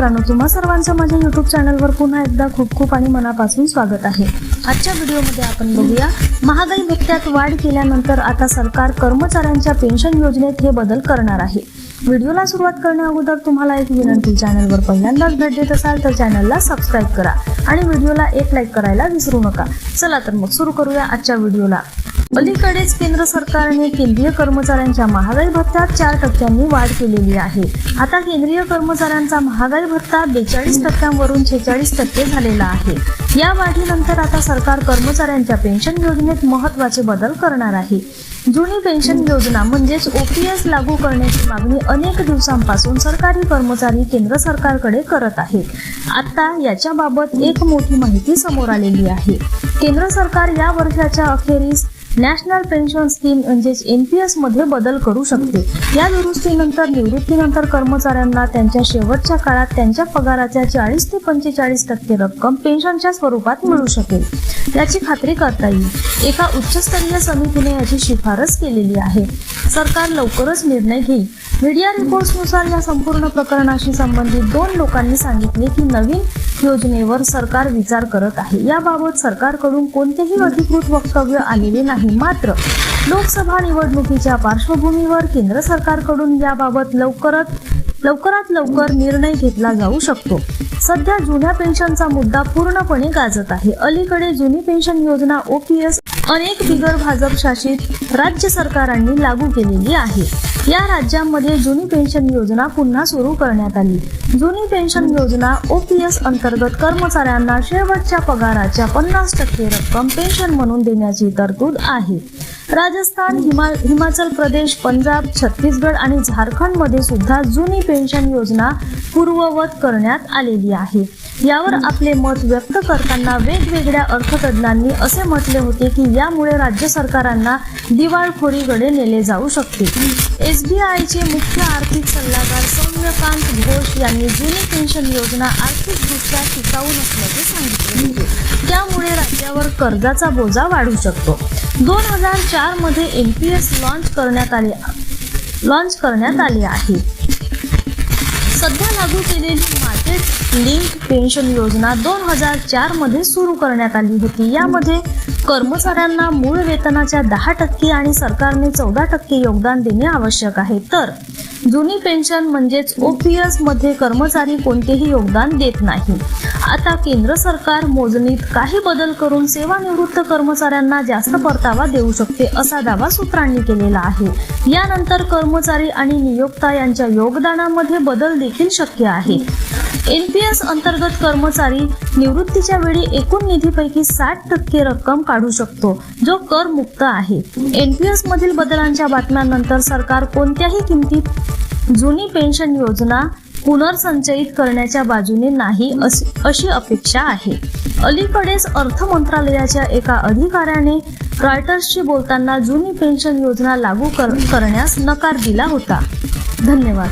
मित्रांनो तुम्हा सर्वांचं माझ्या युट्यूब चॅनलवर पुन्हा एकदा खूप खूप आणि मनापासून स्वागत आहे. आजच्या व्हिडिओमध्ये आपण बघूया महागाई भत्त्यात वाढ केल्यानंतर आता सरकार कर्मचाऱ्यांच्या पेन्शन योजनेत हे बदल करणार आहे. व्हिडिओला सुरुवात करण्या अगोदर तुम्हाला एक विनंती चॅनलवर पहिल्यांदाच भेट देत असाल तर चॅनलला सबस्क्राईब करा आणि व्हिडिओला एक लाईक करायला विसरू नका. चला तर मग सुरू करूया आजच्या व्हिडिओला. अलीकडेच केंद्र सरकारने केंद्रीय कर्मचाऱ्यांच्या महागाई भत्त्यात चार टक्क्यांनी वाढ केलेली आहे. आता केंद्रीय कर्मचाऱ्यांचा महागाई भत्ता बेचाळीस टक्क्यांवरून छेचाळीस टक्के झालेला आहे. या वाढीनंतर आता सरकार कर्मचाऱ्यांच्या पेन्शन योजनेत महत्त्वाचे बदल करणार आहे. जुनी पेन्शन योजना म्हणजेच ओपीएस लागू करण्याची मागणी अनेक दिवसांपासून सरकारी कर्मचारी केंद्र सरकारकडे करत आहेत. आता याच्याबाबत एक मोठी माहिती समोर आलेली आहे. केंद्र सरकार या वर्षाच्या अखेरीस नॅशनल पेन्शन स्कीम म्हणजेच एन पी एसमध्ये बदल करू शकते. या दुरुस्तीनंतर निवृत्तीनंतर कर्मचाऱ्यांना त्यांच्या शेवटच्या काळात त्यांच्या पगाराच्या चाळीस ते पंचेचाळीस टक्के रक्कम पेन्शनच्या स्वरूपात मिळू शकेल. याची खात्री करता येईल. एका उच्चस्तरीय समितीने याची शिफारस केलेली आहे. सरकार लवकरच निर्णय घेईल. मीडिया रिपोर्ट्सनुसार या संपूर्ण प्रकरणाशी संबंधित दोन लोकांनी सांगितले की नवीन योजनेवर सरकार विचार करत आहे. याबाबत सरकारकडून कोणतेही अधिकृत वक्तव्य आलेले नाही. मात्र लोकसभा निवडणुकीच्या पार्श्वभूमीवर केंद्र सरकारकडून याबाबत लवकरच लवकरात लवकर निर्णय घेतला जाऊ शकतो. सध्या जुन्या पेन्शनचा मुद्दा पूर्णपणे गाजत आहे. अलीकडे जुनी पेन्शन योजना ओपीएस अनेक बिगर भाजप शासित राज्य सरकारांनी लागू केलेली आहे. या राज्यांमध्ये जुनी पेन्शन योजना पुन्हा सुरू करण्यात आली. जुनी पेन्शन योजना ओपीएस अंतर्गत कर्मचाऱ्यांना शेवटच्या पगाराच्या पन्नास टक्के रक्कम पेन्शन म्हणून देण्याची तरतूद आहे. राजस्थान हिमा हिमाचल प्रदेश पंजाब छत्तीसगड आणि झारखंडमध्ये सुद्धा जुनी पेन्शन योजना पूर्ववत करण्यात आलेली आहे. यावर आपले मत व्यक्त करताना वेगवेगळ्या अर्थतज्ञांनी असे म्हटले होते की यामुळे राज्य सरकारांना दिवाळखोरीकडे नेले जाऊ शकते. एस बी आयचे मुख्य आर्थिक सल्लागार सौम्यकांत घोष यांनी जुनी पेन्शन योजना आर्थिकदृष्ट्या टिकाऊ नसल्याचे सांगितले होते. त्यामुळे राज्यावर कर्जाचा बोजा वाढू शकतो. दोन हजार चारमध्ये एन पी एस लॉन्च करण्यात आले लॉन्च करण्यात आले आहे. सध्या लागू केलेली मार्केट लिंक पेन्शन योजना दोन हजार चारमध्ये सुरू करण्यात आली होती. यामध्ये कर्मचाऱ्यांना मूळ वेतनाच्या दहा टक्के आणि सरकारने चौदा टक्के योगदान देणे आवश्यक आहे. तर जुनी पेन्शन म्हणजेच ओपीएसमध्ये कर्मचारी कोणतेही योगदान देत नाही. आता केंद्र सरकार मोजणीत काही बदल करून सेवानिवृत्त कर्मचाऱ्यांना जास्त परतावा देऊ शकते असा दावा सूत्रांनी केलेला आहे. यानंतर कर्मचारी आणि नियोक्ता यांच्या योगदानामध्ये बदल देखील शक्य आहे. एनपीएस अंतर्गत कर्मचारी निवृत्तीच्या वेळी एकूण निधीपैकी साठ टक्के रक्कम काढू शकतो जो कर मुक्त आहे एनपीएस मधील बदलांच्या बातम्यांनंतर सरकार कोणत्याही किमतीत जुनी पेन्शन योजना पुनर्संचयित करण्याच्या बाजूने नाही अशी अशी अपेक्षा आहे. अलीकडेच अर्थ मंत्रालयाच्या एका अधिकाऱ्याने रॉयटर्सशी बोलताना जुनी पेन्शन योजना लागू कर करण्यास नकार दिला होता. धन्यवाद.